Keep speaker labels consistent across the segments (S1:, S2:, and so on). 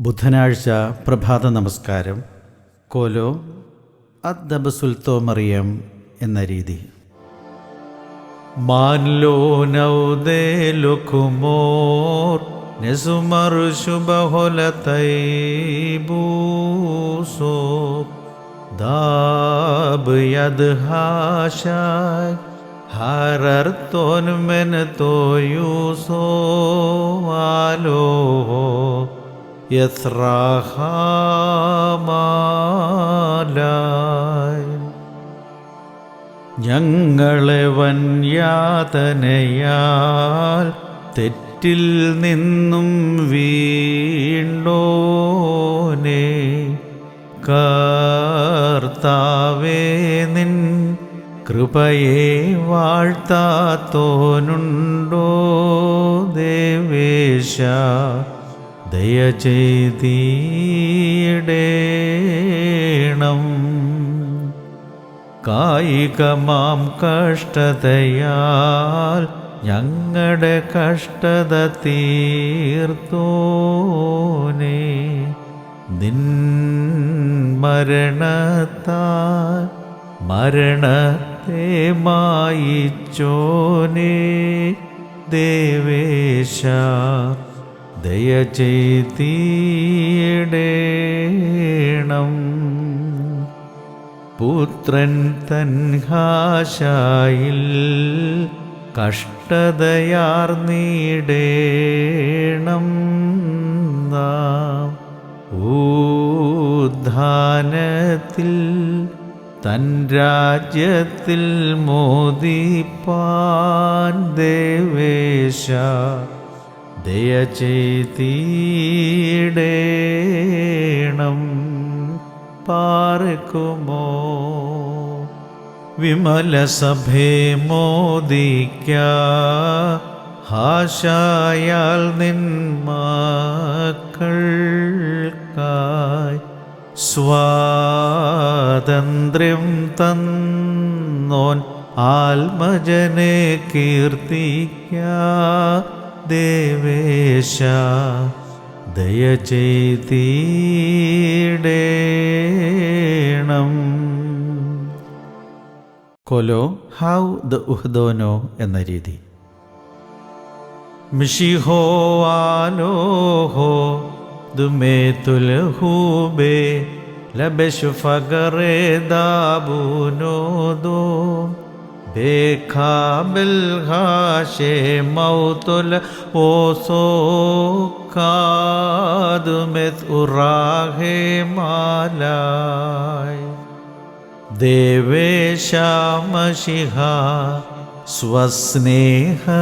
S1: ബുധനാഴ്ച പ്രഭാത നമസ്കാരം. കോലോ അദ്ദബസുൽത്തോ മറിയം എന്ന രീതി. ഹരർ തോൻ മെൻ ആലോ യസ്രാഹാമാലായ് ഞങ്ങളെ വന്യാതനയാൽ തെറ്റിൽ നിന്നും വീണ്ടോനെ കർത്താവേ നിൻ കൃപയെ വാഴ്ത്താത്തോനുണ്ടോ ദേവേശ. ദയ ചെയ്തിടേണം കായികമാം കഷ്ടതയാൽ ഞങ്ങളുടെ കഷ്ടത തീർത്തോനെ. നിൻ മരണത്താൽ മരണത്തെ മായിച്ചോനെ. ദേവേശ ദയ പുത്രൻ തൻഹാശായിൽ കഷ്ടതയാർന്നിടേണം നാം. ഊദ്ധാനത്തിൽ തൻ രാജ്യത്തിൽ മോദിപ്പാൻ ദേവേശ ദയ ചെയ്തിടേണം പാർക്കുമോ? വിമല സഭേ മോദിക്ക ഹാശായാൽ നിന്മാക്കൾക്കായി സ്വാതന്ത്ര്യം തന്നോൻ ആത്മജനെ കീർത്തിക്ക ദേവേശ ദയ ചെയ്തിടേണം കൊലോ ഹൗ ദ ഉഹ്ദോനോ എന്ന രീതി. മിഷിഹോ ആലോഹോ ദുമേതുൽഹൂബേ ലബശു ഫഗറേ ദാബുനോദോ ബേഖാബിൽ ഹാഷേ മൗതുൽ ഓസോ കാതുമെത് ഉറാഹേ മാലായ്. ദേവേശാമശിഹ സ്വസ്നേഹത്താൽ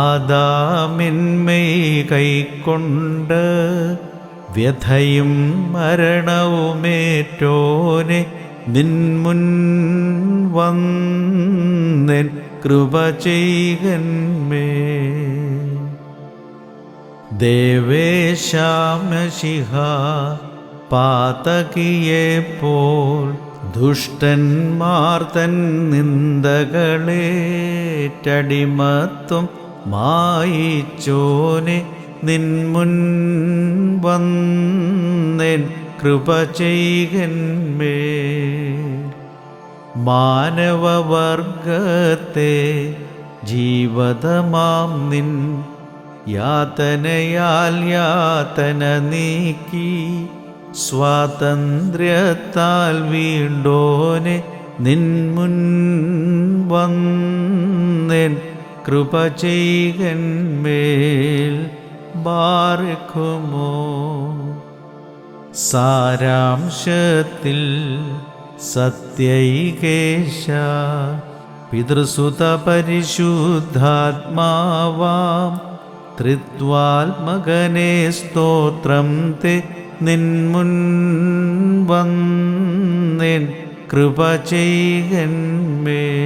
S1: ആദാമിന്മേയ് കൈക്കൊണ്ട് വ്യഥയും മരണവുമേറ്റോനെ നിൻമുൻ വന്നിൻ കൃപ ചെയ്യന്മേ ദേവേശാമശിഹ പാതകിയെപ്പോൾ ദുഷ്ടന്മാർ തൻ നിന്ദകളേറ്റടിമത്വം മായിച്ചോനെ. നിൻമുൻ വന്നെൻ കൃപ ചെയ്യന്മേ. മാനവവർഗത്തെ ജീവതമാം നിൻ യാതനയാൽ യാതന നീക്കി സ്വാതന്ത്ര്യത്താൽ വീണ്ടോനെ നിൻമുൻ വന്നെൻ. കൃപ ചെയ്യന്മേൽ ബാർക്കുമോ സാരാംശത്തിൽ സത്യൈകേശ പിതൃസുത പരിശുദ്ധാത്മാവാം ത്രിത്വാത്മകനെ സ്തോത്രം തേ നിൻമുൻ വന്നിൻ കൃപ ചെയ്യന്മേ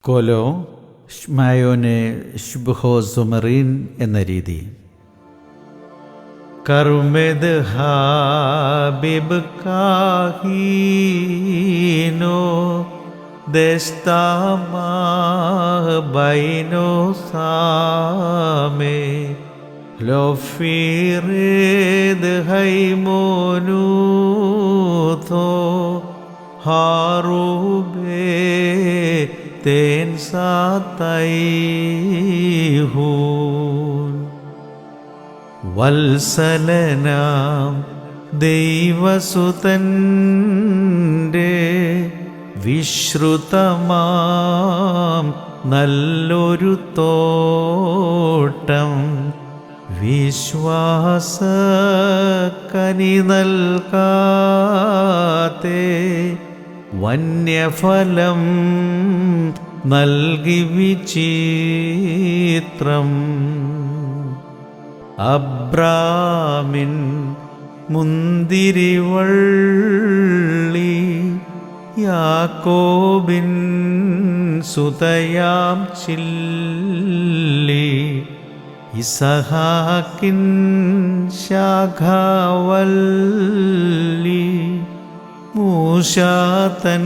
S1: കൊലോ ഷ്മയോനെ ഷുഭോസുമറീൻ സുമറീൻ എന്ന രീതി. കർമെദ് ഹാബിബ് കാഹീനോ ബൈനോ സാമേ. ലൊഫീറേത് ഹൈമോനൂതോ ഹാറൂബേ തേൻ സാത്തൈഹൂൻ വത്സലനാം ദൈവസുതന്റെ വിശ്രുതമാം നല്ലൊരു തോട്ടം വിശ്വാസ കനി നൽകാതെ വന്യഫലം നൽകി വിചിത്രം. അബ്രാമിൻ മുന്തിരിവള്ളി യാക്കോബിൻ സുതയാം ചില്ലി ഇസഹാക്കിൻ ശാഖാവല്ലി മൂഷാതൻ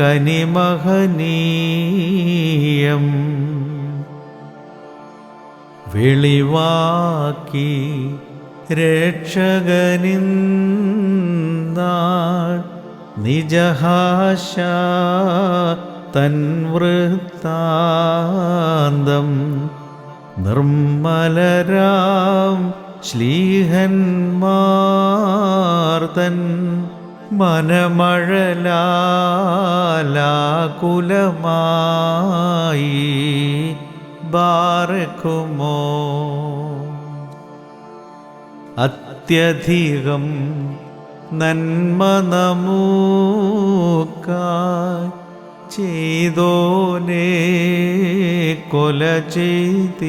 S1: കനിമഹനീയം. വെളിവാക്കി രക്ഷകനിന്നാൾ നിജഹാശ തൻവൃത്താന്തം നിർമ്മലരാം ശ്ലീഹന്മാർത്തൻ മനമഴലാകുലമായി ബാറക്കുമോ അത്യധികം നന്മ നമുക്കായി ചെയ്തോനെ കൊല ചെയ്തിടാൻ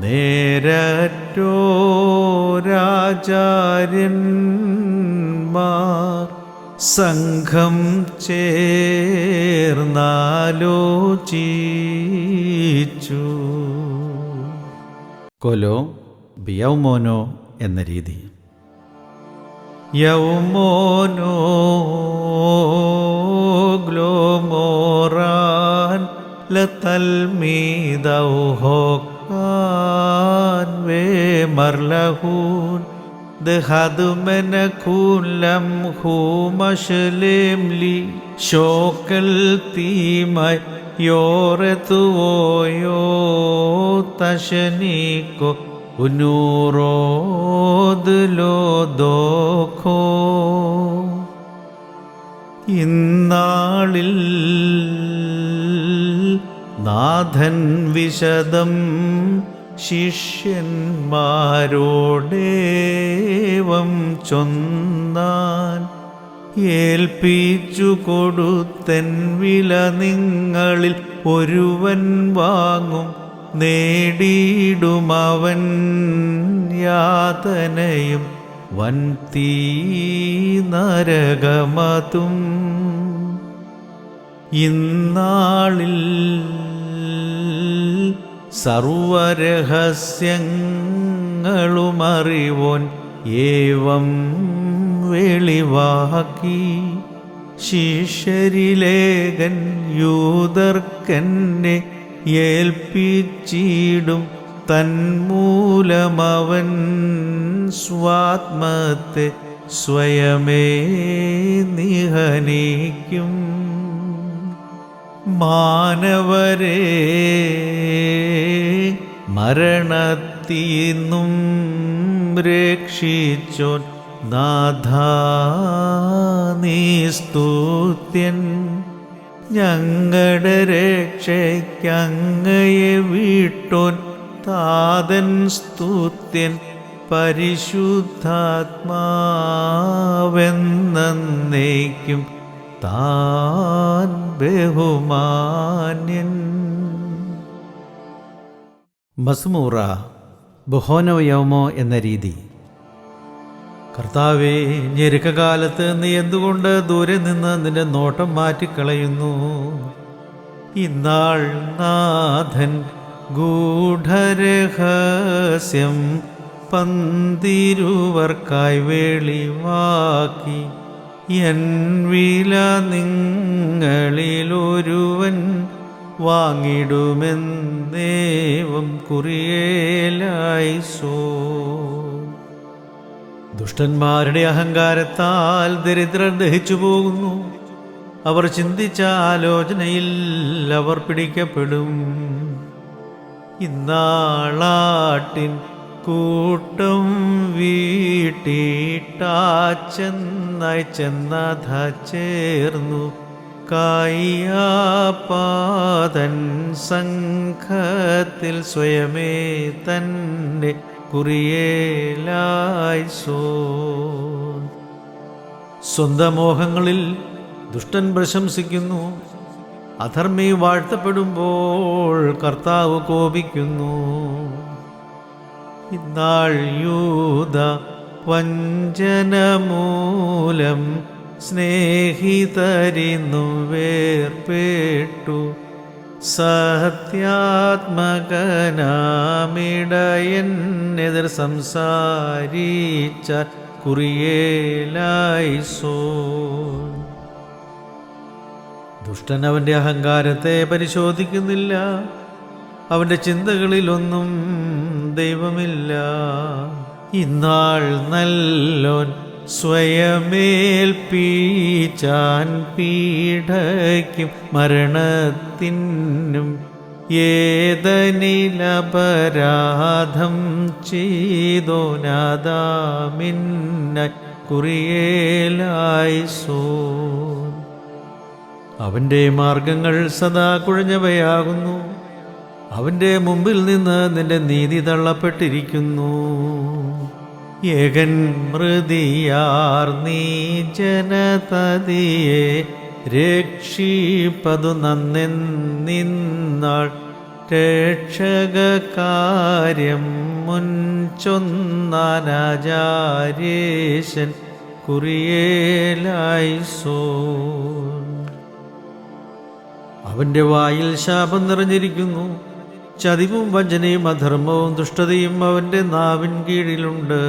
S1: നേരറ്റോ രാജാര്യന്മാർ സംഘം ചേർന്നാലോചിച്ചു. കൊലോ ബിയൗമോനോ എന്ന രീതി. യൗമോനോ ഗ്ലോമോറാൻ ലതൽമീദൗഹോക്കാൻ വേ മർലഹൂൻ ദഹദുമനഖൂൻ കൂലം ഹൂമശലേംലി ലി. ശോക്കൽ തീമയ് യോറത്തുവോയോ തശനീക്കോ ഉന്നൂറോതിലോ ദോഖോ ഇന്നാളിൽ നാഥൻ വിശദം ശിഷ്യന്മാരോടേവം ചൊന്നാൻ ഏൽപ്പിച്ചു കൊടുത്തൻ വില നിങ്ങളിൽ ഒരുവൻ വാങ്ങും നേടിയിടുമവൻ യാതനയും വൻ നരകമതും. ഇന്നാളിൽ സർവരഹസ്യങ്ങളുമറിവോൻ ഏവം വെളിവാക്കി. ശിഷ്യരിലേകൻ യൂതർക്കെന്നെ ഏൽപ്പിച്ചിടും തന്മൂലമവൻ സ്വാത്മത്തെ സ്വയമേ നിഹനിക്കും. മാനവരെ മരണത്തിന്നും രക്ഷിച്ചോൻ നാഥാ നീ സ്തുത്യൻ. ഞങ്ങളുടെ രക്ഷയ്ക്കങ്ങയെ വീട്ടോൻ താതൻ സ്തുത്യൻ പരിശുദ്ധാത്മാവെന്നേക്കും താൻ ബഹുമാന്യൻ. മസ്മൂറ ബഹോനവയവമോ എന്ന രീതി. കർത്താവേ ഞെരുക്കകാലത്ത് നീ എന്തുകൊണ്ട് ദൂരെ നിന്ന് നിന്റെ നോട്ടം മാറ്റിക്കളയുന്നു? ഇന്നാൾ നാഥൻ ഗൂഢരഹസ്യം പന്തിരുവർക്കായി വെളിവാക്കി. എൻ വില നിങ്ങളിലൊരുവൻ വാങ്ങിടുമെന്നേവം കുറിയേലായി സോ ദുഷ്ടന്മാരുടെ അഹങ്കാരത്താൽ ദരിദ്രർ ദഹിച്ചു പോകുന്നു. അവർ ചിന്തിച്ച ആലോചനയിൽ അവർ പിടിക്കപ്പെടും. ഇന്നാളാട്ടിൻ കൂട്ടം വീട്ടിട്ടാച്ചെന്നായി ചെന്നധ ചേർന്നു. കായ്യാപാതൻ സംഘത്തിൽ സ്വയമേ തന്നെ കുറിയേലായി സോ. സ്വന്തം മോഹങ്ങളിൽ ദുഷ്ടൻ പ്രശംസിക്കുന്നു. അധർമ്മി വാഴ്ത്തപ്പെടുമ്പോൾ കർത്താവ് കോപിക്കുന്നു. ഇന്നാൾ യൂത വഞ്ചന മൂലം സ്നേഹിതരിന്നു വേർപേട്ടു സത്യാത്മകനാമിടയനെതിർ സംസാരിച്ച കുറിയേലായി സോ ദുഷ്ടൻ അവന്റെ അഹങ്കാരത്തെ പരിശോധിക്കുന്നില്ല. അവന്റെ ചിന്തകളിലൊന്നും ദൈവമില്ല. ഇന്നാൾ നല്ലോൻ സ്വയമേൽപ്പീച്ചാൻ പീഡയ്ക്കും മരണത്തിനും ഏതനിലപരാധം ചെയ്തോനാദാമിന്ന കുറിയേലായി സോ അവന്റെ മാർഗങ്ങൾ സദാ കുഴഞ്ഞവയാകുന്നു. അവന്റെ മുമ്പിൽ നിന്ന് നിന്റെ നീതി തള്ളപ്പെട്ടിരിക്കുന്നു. ഏകൻ മൃതിയാർ നീ ജനതതിയെ രക്ഷിപ്പതു നന്നെന്നിന്നാൾ രക്ഷകാര്യം മുൻചൊന്നാനാചാര്യേശൻ കുറിയേലായി സോ അവന്റെ വായിൽ ശാപം നിറഞ്ഞിരിക്കുന്നു. ചതിവും വഞ്ചനയും അധർമ്മവും ദുഷ്ടതയും അവന്റെ നാവിൻ കീഴിലുണ്ട്.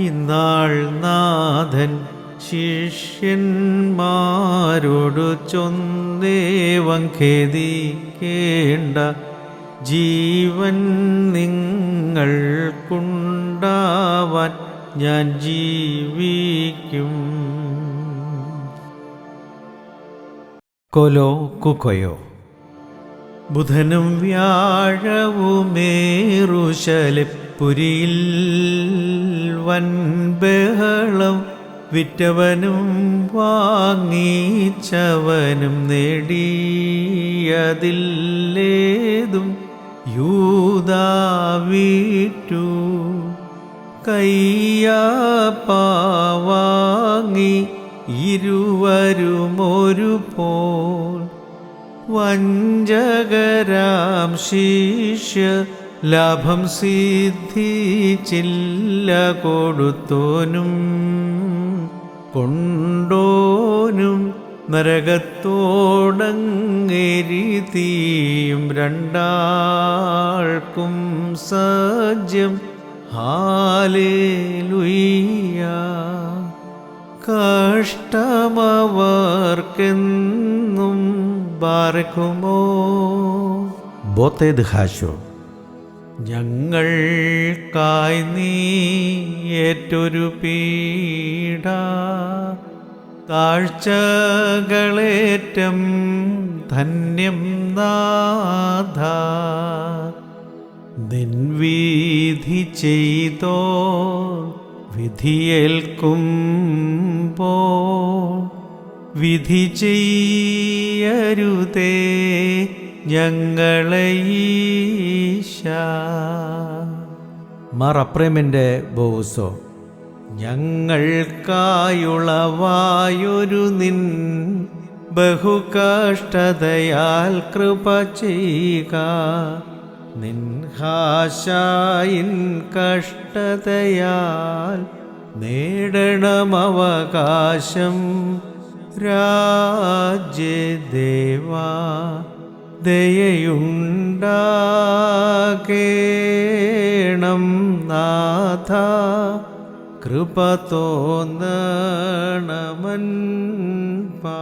S1: ഇന്നാൾ നാഥൻ ശിഷ്യന്മാരോട് ചൊന്നേവം ഖേദിക്കേണ്ട ജീവൻ നിങ്ങൾക്കുണ്ടാവാൻ ഞാൻ ജീവിക്കും. കൊലോ കുക്കൊയോ. ബുധനും വ്യാഴവുമേറുശലപ്പുരിയിൽ വൻബഹളം വിറ്റവനും വാങ്ങിച്ചവനും നേടിയതില്ലേതും യൂതാവിറ്റു കയ്യാപ്പാവാങ്ങി ഇരുവരുമൊരു പോൽ വഞ്ചകരാം ശിഷ്യ ലാഭം സിദ്ധി സിദ്ധിച്ചില്ല കൊടുത്തോനും കൊണ്ടോനും നരകത്തോടങ്ങെരിതീയും രണ്ടാൾക്കും സജ്യം ഹാലേലുയ്യ. കഷ്ടമവർക്കെന്നും ബാറക്കുമോ ബോത്തേത് ഞങ്ങൾ ഞങ്ങൾക്കായി നീ ഏറ്റൊരു പീഡ താഴ്ചകളേറ്റം ധന്യം നാഥ. നിൻവീധി ചെയ്തോ വിധിയേൽക്കുമ്പോ വിധി ചെയ്യരുതേ ഞങ്ങളെ മറപ്രേമിന്റെ ബോസോ ഞങ്ങൾക്കായുളവായൊരു നിൻ ബഹുകഷ്ടതയാൽ കൃപ ചെയ്യുക. നിൻഹാശായിൻ കഷ്ടതയാൽ നേടണമവകാശം രാജ്യദേവാ ദയയുണ്ടാകേണം നാഥ കൃപ പാ